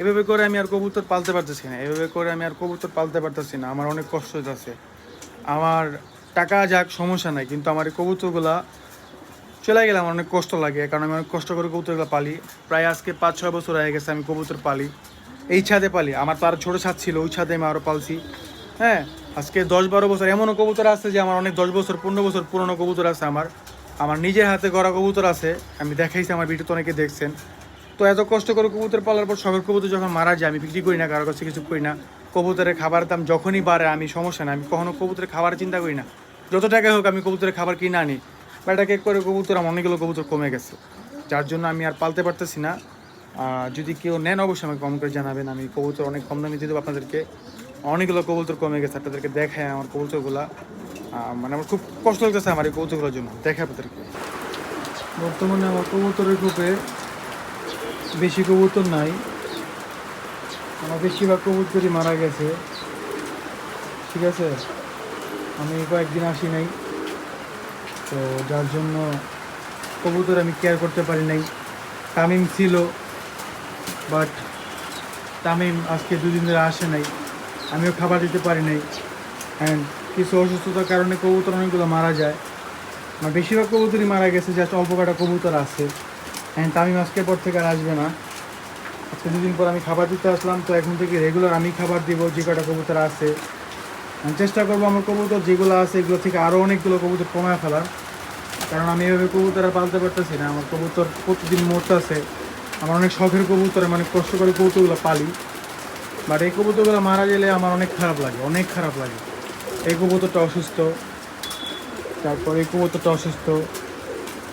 এভাবে করে আমি আর কবুতর পালতে পারতেছি না, এভাবে করে আমি আর কবুতর পালতে পারতেছি না, আমার অনেক কষ্ট হইতেছে। আমার টাকা যাক, সমস্যা নাই, কিন্তু আমার এই কবুতরগুলা চলে গেলে আমার অনেক কষ্ট লাগে, কারণ আমি অনেক কষ্ট করে কবুতরগুলো পালি। প্রায় আজকে পাঁচ ছয় বছর হয়ে গেছে আমি কবুতর পালি, এই ছাদে পালি। আমার তো আরও ছোটো ছাদ ছিল, ওই ছাদে আমি আরও পালছি। হ্যাঁ আজকে দশ বারো বছর এমনও কবুতর আছে যে আমার অনেক দশ বছর, পনেরো বছর পুরনো কবুতর আছে আমার। আমার নিজের হাতে গড়া কবুতর আছে, আমি দেখাইছি, আমার ভিডিও তো অনেকে দেখছেন। তো এত কষ্ট করে কবুতর পালার পর শখের কবুতর যখন মারা যায়, আমি বিক্রি করি না কারোর কাছে কিছু করি না। কবুতরের খাবারের দাম যখনই বাড়ে, আমি সমস্যা না আমি কখনো কবুতরের খাবার চিন্তা করি না। যত টাকা হোক, আমি কবুতরের খাবার কিনে আনি। বা এটা কেক করে কবুতর, আমার অনেকগুলো কবুতর কমে গেছে। যার জন্য আমি আর পালতে পারতেছি না। যদি কেউ নেন, অবশ্যই আমাকে কম করে জানাবেন। আমি কবুতর অনেক কম দামে দিয়ে দেবো আপনাদেরকে। অনেকগুলো কবুতর কমে গেছে। আপনাদেরকে দেখায় আমার কবুতরগুলা। মানে আমার খুব কষ্ট লাগতেছে আমার এই কবুতরগুলোর জন্য। দেখে আপনাদেরকে। বর্তমানে আমার কবুতরের গ্রুপে বেশি কবুতর নাই। আমার বেশিরভাগ কবুতরই মারা গেছে। ঠিক আছে? আমি কয়েকদিন আসি নাই। তো যার জন্য কবুতর আমি কেয়ার করতে পারি নাই। তামিম ছিল বাট তামিম আজকে দুদিন ধরে আসে নাই। আমিও খাবার দিতে পারি নাই। অ্যান্ড কিছু অসুস্থতার কারণে কবুতর অনেকগুলো মারা যায়। আমার বেশিরভাগ কবুতরই মারা গেছে জাস্ট অল্প কটা কবুতর আছে। অ্যান্ড তামিম আজকের পর থেকে আর আসবে না। আজকে দুদিন পর আমি খাবার দিতে আসলাম, তো এখন থেকে রেগুলার আমি খাবার দিব, যে কটা কবুতর আছে। আমি চেষ্টা করব আমার কবুতর যেগুলো আছে, এগুলো থেকে আরও অনেকগুলো কবুতর কমায় ফেলার। কারণ আমি এভাবে কবুতর পালতে পারতেছি না, আমার কবুতর প্রতিদিন মরতেছে আমার অনেক শখের কবুতর মানে কষ্ট করে কবুতরগুলো পালি। বাট এই কবুতরগুলো মারা গেলে আমার অনেক খারাপ লাগে, অনেক খারাপ লাগে। এই কবুতরটা অসুস্থ, তারপর এই কবুতরটা অসুস্থ।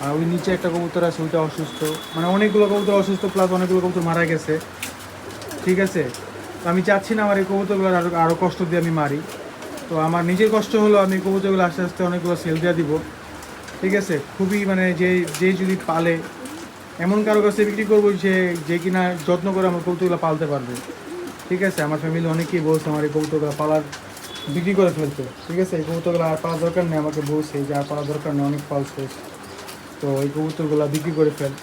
আর ওই নিচে একটা কবুতর আছে, ওইটা অসুস্থ। মানে অনেকগুলো কবুতর অসুস্থ প্লাস অনেকগুলো কবুতর মারা গেছে। ঠিক আছে? তো আমি চাচ্ছি না আমার এই কবুতরগুলো আরও আরও কষ্ট দিয়ে আমি মারি। তো আমার নিজের কষ্ট হলো আমি কবুতরগুলো আস্তে আস্তে অনেকগুলো সেল দিয়ে দিব। ঠিক আছে? খুবই মানে যে যে যদি পালে, এমন কারও কাছে বিক্রি করব যে যে কিনা যত্ন করে আমার কবুতরগুলো পালতে পারবে। ঠিক আছে? আমার ফ্যামিলি অনেকেই বলছে আমার এই কবুতরগুলো পালার বিক্রি করে ফেলতে। ঠিক আছে? এই কবুতরগুলো আর পালার দরকার নেই, আমাকে বলছে যে আর পালার দরকার নেই, অনেক পালছে তো এই কবুতরগুলো বিক্রি করে ফেল।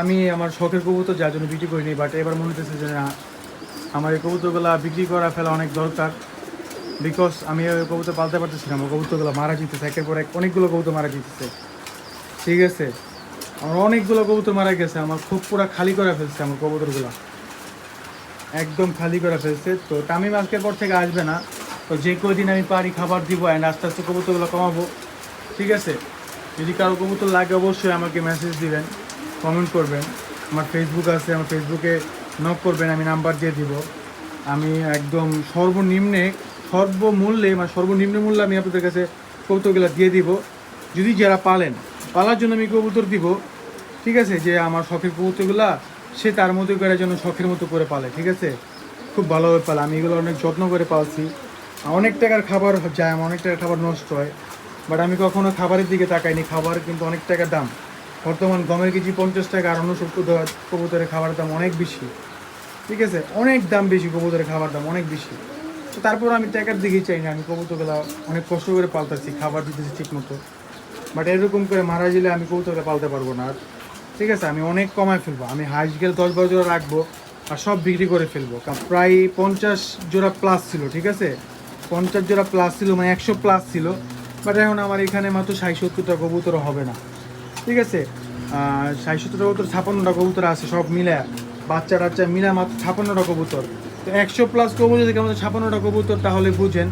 আমি আমার শখের কবুতর যার জন্য বিক্রি করিনি বাট এবার মনে হতেছে যে না, আমার এই কবুতরগুলো বিক্রি করা ফেলা অনেক দরকার। বিকজ আমি ওই কবুতর পালতে পারতেছি না আমার কবুতরগুলো মারা যেতেছে একের পর এক অনেকগুলো কবুতর মারা যেতেছে ঠিক আছে? আমার অনেকগুলো কবুতর মারা গেছে, আমার খুব পুরো খালি করে ফেলছে আমার কবুতরগুলো। একদম খালি করে ফেলছে। তো তামিম আজকের পর থেকে আসবে না। তো যে কদিন আমি পারি খাবার দিব অ্যান্ড আস্তে আস্তে কবুতরগুলো কমাবো। ঠিক আছে? যদি কারও কবুতর লাগে অবশ্যই আমাকে মেসেজ দিবেন কমেন্ট করবেন। আমার ফেসবুক আছে, আমার ফেসবুকে নক করবেন, আমি নাম্বার দিয়ে দিব। আমি একদম সর্বনিম্নে, সর্বমূল্যে মানে সর্বনিম্ন মূল্যে আমি আপনাদের কাছে কবুতরগুলো দিয়ে দিব। যদি যারা পালেন, পালার জন্য আমি কবুতর দিব। ঠিক আছে, যে আমার শখের কবুতরগুলা, সে তার মতো করে যেন শখের মতো করে পালে, ঠিক আছে? খুব ভালোভাবে পালে। আমি এগুলো অনেক যত্ন করে পালছি। অনেক টাকার খাবার যায় আমার অনেক টাকার খাবার নষ্ট হয়। বাট আমি কখনো খাবারের দিকে তাকাইনি। খাবার কিন্তু অনেক টাকার দাম। বর্তমান গমের কেজি পঞ্চাশ টাকা আর অন্য কবুতরের খাবারের দাম অনেক বেশি। ঠিক আছে? অনেক দাম বেশি কবুতরের খাবার দাম, অনেক বেশি। তো তারপর আমি টাকার দিকেই চাই না। আমি কবুতরগুলো অনেক কষ্ট করে পালতাছি, খাবার দিতেছি ঠিক মতো বাট এরকম করে মারা গেলে আমি কবুতরকে পালতে পারব না। আর ঠিক আছে? আমি অনেক কমায় ফেলব। আমি হাঁস, গেলে দশ বারো জোড়া রাখব আর সব বিক্রি করে ফেলব। প্রায় পঞ্চাশ জোড়া প্লাস ছিল, ঠিক আছে? পঞ্চাশ জোড়া প্লাস ছিল মানে একশো প্লাস ছিল। বাট এখন আমার এখানে মাত্র ষাট সত্তরটা কবুতর হবে না। ঠিক আছে? ষাট সত্তরটা কবুতর ছাপান্নটা কবুতর আছে, সব মিলে। বাচ্চা টাচ্চা মিলে মাত্র ছাপান্নটা কবুতর। তো একশো প্লাস কবুতর যদি আমাদের ছাপান্নটা কবুতর, তাহলে বুঝেন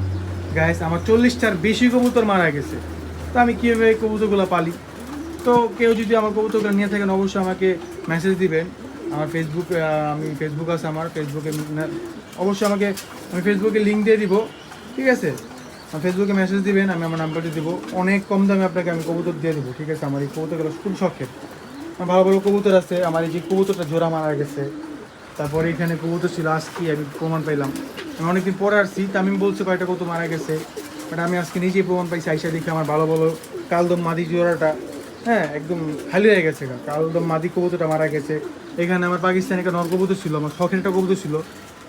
গাইস আমার চল্লিশটার বেশি কবুতর মারা গেছে। তো আমি কীভাবে এই কবুতরগুলো পালি? তো কেউ যদি আমার কবুতরগুলো নিয়ে থাকেন, অবশ্যই আমাকে মেসেজ দিবেন। আমার ফেসবুক আমি ফেসবুক আছে আমার ফেসবুকে অবশ্যই আমাকে, আমি ফেসবুকে লিঙ্ক দিয়ে দিব। ঠিক আছে? ফেসবুকে মেসেজ দিবেন, আমি আমার নাম্বারটি দিব। অনেক কম দামে আপনাকে আমি কবুতর দিয়ে দেবো, ঠিক আছে? আমার এই কবুতরগুলো খুব শখের। ভালো ভালো কবুতর আছে, আমার এই যে কবুতরটা জোড়া মারা গেছে, তারপরে এখানে কবুতর ছিল আজকে, আমি প্রমাণ পাইলাম। আমি অনেকদিন পরে আসছি তামিম বলছে কয়টা কবুতর মারা গেছে? বাট আমি আজকে নিজেই প্রমাণ পাইছি, আইসা দেখে আমার ভালো ভালো কালদম মাদি জোড়াটা হ্যাঁ একদম খালি হয়ে গেছে। কালদম মাদি কবুতরটা মারা গেছে। এখানে আমার পাকিস্তানি একটা নর কবুতর ছিল, আমার শখের একটা কবুতর ছিল।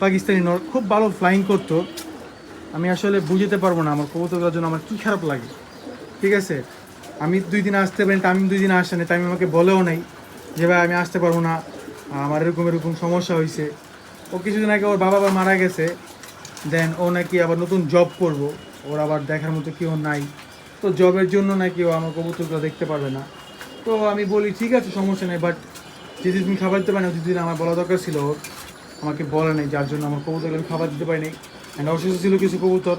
পাকিস্তানি নর খুব ভালো ফ্লাইং করতো। আমি আসলে বুঝতে পারব না আমার কবুতরগুলোর জন্য আমার কী খারাপ লাগে। ঠিক আছে? আমি দুই দিন আসতে পারি তামিম দুই দিন আসছে না তামিম আমাকে বলেও নাই যে, ভাই, আমি আসতে পারব না, আমার এরকম এরকম সমস্যা হয়েছে ও কিছুদিন আগে ওর বাবা মা মারা গেছে। দেন ও নাকি আবার নতুন জব করব। ওর আবার দেখার মতো কেউ নাই। তো জবের জন্য নাকি ও আমার কবুতরগুলো দেখতে পারবে না। তো আমি বলি, ঠিক আছে, সমস্যা নেই বাট যেদিন তুমি খাবার দিতে পারি না যেদিন আমার বলা দরকার ছিল ওর আমাকে বলে নেই, যার জন্য আমার কবুতরগুলো আমি খাবার দিতে পারিনি অ্যান্ড অসুস্থ ছিল কিছু কবুতর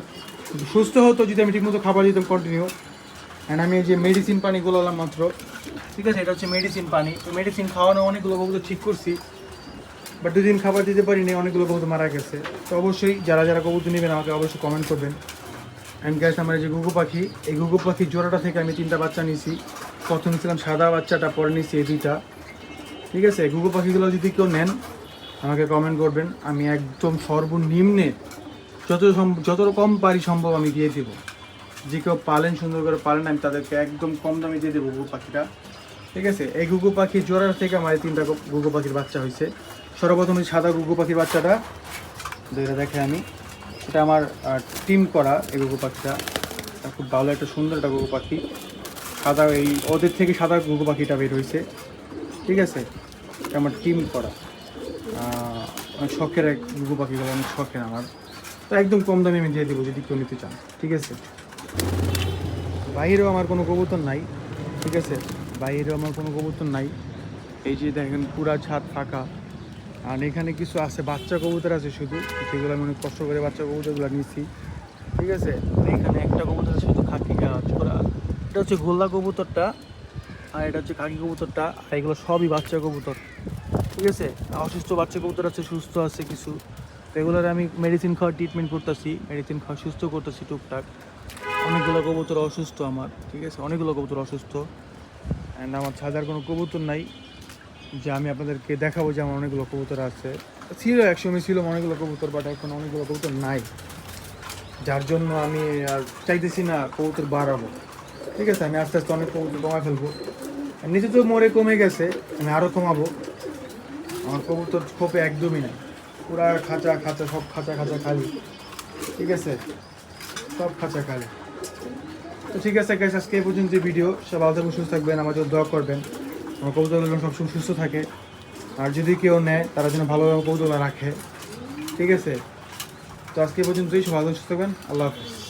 সুস্থ হতো যদি আমি ঠিকমতো খাবার দিতাম কন্টিনিউ অ্যান্ড আমি এই যে মেডিসিন পানিগুলো আনলাম মাত্র। ঠিক আছে, এটা হচ্ছে মেডিসিন পানি। তো মেডিসিন খাওয়ানো অনেকগুলো কবুতর ঠিক করছি। বাট দুদিন খাবার দিতে পারিনি, অনেকগুলো কবুতর মারা গেছে। তো অবশ্যই যারা যারা কবুতর নেবেন, আমাকে অবশ্যই কমেন্ট করবেন। অ্যান্ড গ্যাস আমার যে গুগু পাখি, এই গুগু পাখির জোড়াটা থেকে আমি তিনটা বাচ্চা নিয়েছি। প্রথম নিয়েছিলাম সাদা বাচ্চাটা, পরে নিয়েছি এই দুইটা। ঠিক আছে গুগু পাখিগুলো যদি কেউ নেন, আমাকে কমেন্ট করবেন। আমি একদম সর্বনিম্নে যত যত কম পারি সম্ভব আমি দিয়ে দেবো। যে কেউ পালেন, সুন্দর করে পালেন, আমি তাদেরকে একদম কম দামে দিয়ে দেবো গুগু পাখিটা। ঠিক আছে? এই গুগু পাখি জোড়ার থেকে আমার তিনটা গুগু পাখির বাচ্চা হয়েছে। সর্বপ্রথম সাদা গুগু পাখির বাচ্চাটা যেটা দেখে আমি। এটা আমার টিম করা এই গুগু পাখিটা। খুব ভালো, একটা সুন্দর একটা গুগু পাখি। সাদা এই, ওদের থেকে সাদা গুগু পাখিটা বের হয়েছে। ঠিক আছে? আমার টিম করা। অনেক শখের এক গুগু পাখিগুলো অনেক শখের আমার। তো একদম কম দামে আমি দিয়ে দেবো যদি কেউ নিতে চান, ঠিক আছে? বাইরেও আমার কোনো কবুতর নাই, ঠিক আছে? বাইরেও আমার কোনো কবুতর নাই। এই যে দেখেন পুরা ছাদ ফাঁকা। আর এখানে কিছু আছে, বাচ্চা কবুতর আছে শুধু সেগুলো আমি অনেক কষ্ট করে বাচ্চা কবুতরগুলো নিয়েছি, ঠিক আছে? এখানে একটা কবুতর আছে শুধু খাকি ছোড়া এটা হচ্ছে গোল্লা কবুতরটা, আর এটা হচ্ছে খাকি কবুতরটা, আর এগুলো সবই বাচ্চা কবুতর, ঠিক আছে? অসুস্থ বাচ্চা কবুতর আছে, সুস্থ আছে কিছু। তো এগুলোর আমি মেডিসিন খাওয়া ট্রিটমেন্ট করতেছি মেডিসিন খাওয়া সুস্থ করতেছি টুকটাক। অনেকগুলো কবুতর অসুস্থ আমার, ঠিক আছে? অনেকগুলো কবুতর অসুস্থ। অ্যান্ড আমার ছাদার কোনো কবুতর নাই, যে আমি আপনাদেরকে দেখাবো যে আমার অনেকগুলো কবুতর আছে। ছিল একসময় ছিল অনেকগুলো কবুতর বাট এখন অনেকগুলো কবুতর নাই। যার জন্য আমি আর চাইতেছি না কবুতর বাড়াবো। ঠিক আছে? আমি আস্তে আস্তে অনেক কবুতর কমায় ফেলব। নিচে তো মরে কমে গেছে, আমি আরও কমাবো। আমার কবুতর খোপে একদমই নাই। পুরা খাঁচা খাঁচা, সব খাঁচা খাঁচা খালি। ঠিক আছে? সব খাঁচা খালি। তো ঠিক আছে গাইস আজকে এই পর্যন্ত ভিডিও সব ভালো থাকবেন, সুস্থ থাকবেন জন্য দোয়া করবেন। আমার কবুতরগুলো সবসময় সুস্থ থাকে। আর যদি কেউ নেয়, তারা যেন ভালোভাবে কবুতরগুলো রাখে। ঠিক আছে? তো আজকে পর্যন্তই সব ভালো সুস্থ থাকবেন। আল্লাহ হাফিজ।